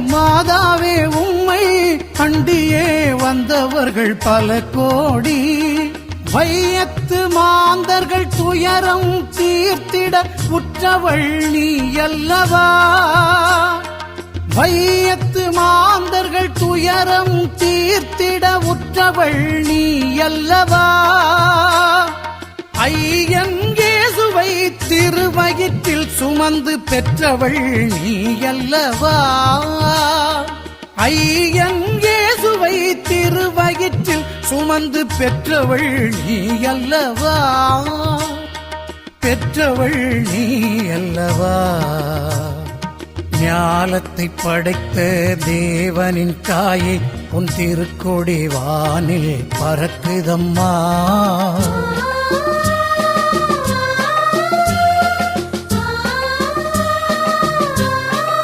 மாதாவே உம்மை அண்டியே வந்தவர்கள் பல கோடி. வையத்து மாந்தர்கள் துயரம் தீர்த்திட உற்றவள் நீ அல்லவா? வையத்து மாந்தர்கள் துயரம் தீர்த்திட உற்றவள் நீ அல்லவா? ஐயங்கேசுவை திருவயிற்றில் சுமந்து பெற்றவள் நீ அல்லவா ஐயங்கேசுவை திருவயிற்றில் சுமந்து பெற்றவள் நீ அல்லவா பெற்றவள் நீ அல்லவா ஞாலத்தை படைத்த தேவனின் தாயை உன் திருக்கொடி வானில் பறக்குதம்மா.